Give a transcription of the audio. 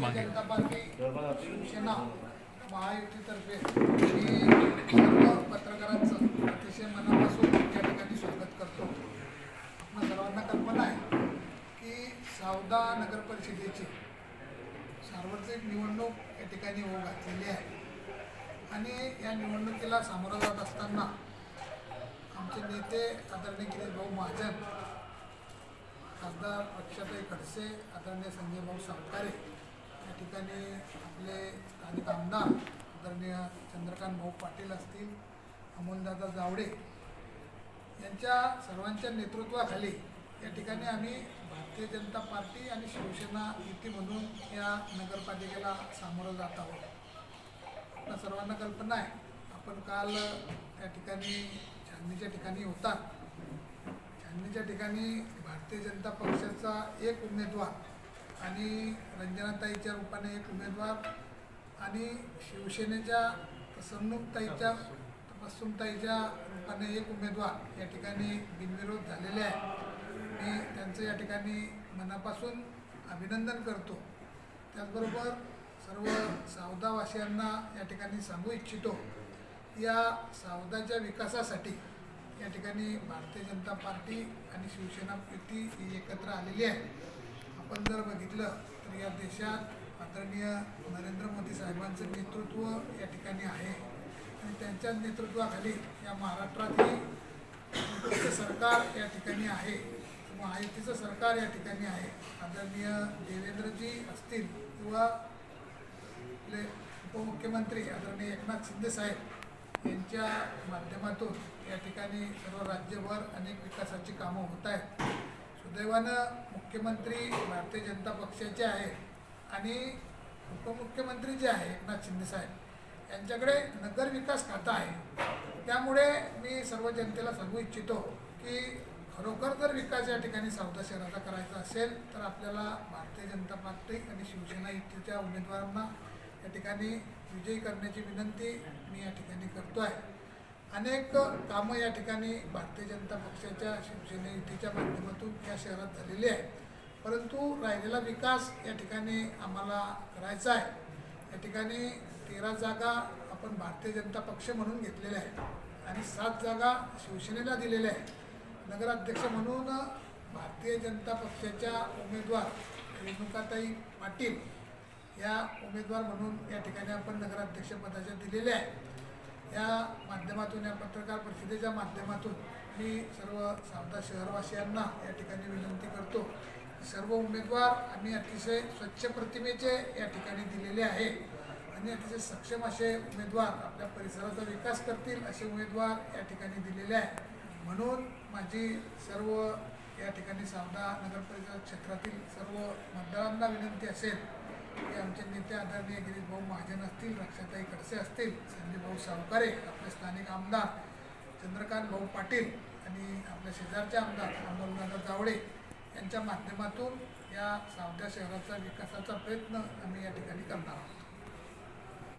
मागे. शिवसेना महायुतीतर्फे सर्व पत्रकारांचं अतिशय मनापासून त्या ठिकाणी स्वागत करतो आपण सर्वांना कल्पना आहे की सावदा नगर परिषदेची सार्वत्रिक निवडणूक या ठिकाणी होऊ घातलेली आहे आणि या निवडणुकीला सामोरं जात असताना आमचे नेते आदरणीय गिरीश भाऊ महाजन खासदार अक्षताई खडसे आदरणीय संजय भाऊ सावकारे या ठिकाणी आपले स्थानिक आमदार आदरणीय चंद्रकांत भाऊ पाटील असतील अमोलदादा जावडे यांच्या सर्वांच्या नेतृत्वाखाली या ठिकाणी आम्ही भारतीय जनता पार्टी आणि शिवसेना युती म्हणून या नगरपालिकेला सामोरं जात आहोत. आपल्या सर्वांना कल्पना आहे आपण काल या ठिकाणी छाननीच्या ठिकाणी होता. छाननीच्या ठिकाणी भारतीय जनता पक्षाचा एक उमेदवार आणि रंजनाताईच्या रूपाने एक उमेदवार आणि शिवसेनेच्या तसन्नुकताईच्या तपस्सुमताईच्या रूपाने एक उमेदवार या ठिकाणी बिनविरोध झालेले आहे. मी त्यांचं या ठिकाणी मनापासून अभिनंदन करतो. त्याचबरोबर सर्व सावदावासियांना या ठिकाणी सांगू इच्छितो या सावदाच्या विकासासाठी या ठिकाणी भारतीय जनता पार्टी आणि शिवसेना युती ही एकत्र आलेली आहे. आपण जर बघितलं तर या देशात आदरणीय नरेंद्र मोदी साहेबांचं नेतृत्व या ठिकाणी आहे. आणि त्यांच्या नेतृत्वाखाली या महाराष्ट्रातही सरकार या ठिकाणी आहे. किंवा आयुतीचं सरकार या ठिकाणी आहे. आदरणीय देवेंद्रजी असतील किंवा आपले उपमुख्यमंत्री आदरणीय एकनाथ शिंदे साहेब यांच्या माध्यमातून या ठिकाणी सर्व राज्यभर अनेक विकासाची कामं होत आहेत. सुदैवानं मुख्यमंत्री भारतीय जनता पक्षाचे आहे आणि उपमुख्यमंत्री जे आहे एकनाथ शिंदेसाहेब यांच्याकडे नगर विकास खातं आहे. त्यामुळे मी सर्व जनतेला सांगू इच्छितो की खरोखर जर विकास या ठिकाणी सावदा शहराचा करायचा असेल तर आपल्याला भारतीय जनता पार्टी आणि शिवसेना युतीच्या उमेदवारांना या ठिकाणी विजयी करण्याची विनंती मी या ठिकाणी करतो आहे अनेक कामं या ठिकाणी भारतीय जनता पक्षाच्या शिवसेने युतीच्या माध्यमातून या शहरात झालेली आहे परंतु राहिलेला विकास या ठिकाणी आम्हाला करायचा आहे. या ठिकाणी तेरा जागा आपण भारतीय जनता पक्ष म्हणून घेतलेल्या आहेत आणि सात जागा शिवसेनेला दिलेल्या आहेत. नगराध्यक्ष म्हणून भारतीय जनता पक्षाच्या उमेदवार रेणुकाताई पाटील या उमेदवार म्हणून या ठिकाणी आपण नगराध्यक्षपदाच्या दिलेल्या आहेत. या माध्यमातून या पत्रकार परिषदेच्या माध्यमातून मी सर्व सावधा शहरवासियांना या ठिकाणी विनंती करतो सर्व उमेदवार आम्ही अतिशय स्वच्छ प्रतिमेचे या ठिकाणी दिलेले आहे. आणि अतिशय सक्षम असे उमेदवार आपल्या परिसराचा विकास करतील असे उमेदवार या ठिकाणी दिलेले आहे. म्हणून माझी सर्व या ठिकाणी सावधा नगर परिषद क्षेत्रातील सर्व मतदारांना विनंती असेल हे आमचे नेते आदरणीय गिरीश भाऊ महाजन असतील रक्षाताई खडसे असतील संजय भाऊ सावकारे आपले स्थानिक आमदार चंद्रकांत भाऊ पाटील आणि आपल्या शेजारचे आमदार अमोलदादा जावडे यांच्या माध्यमातून या सावध्या शहराचा विकासाचा प्रयत्न आम्ही या ठिकाणी करणार आहोत.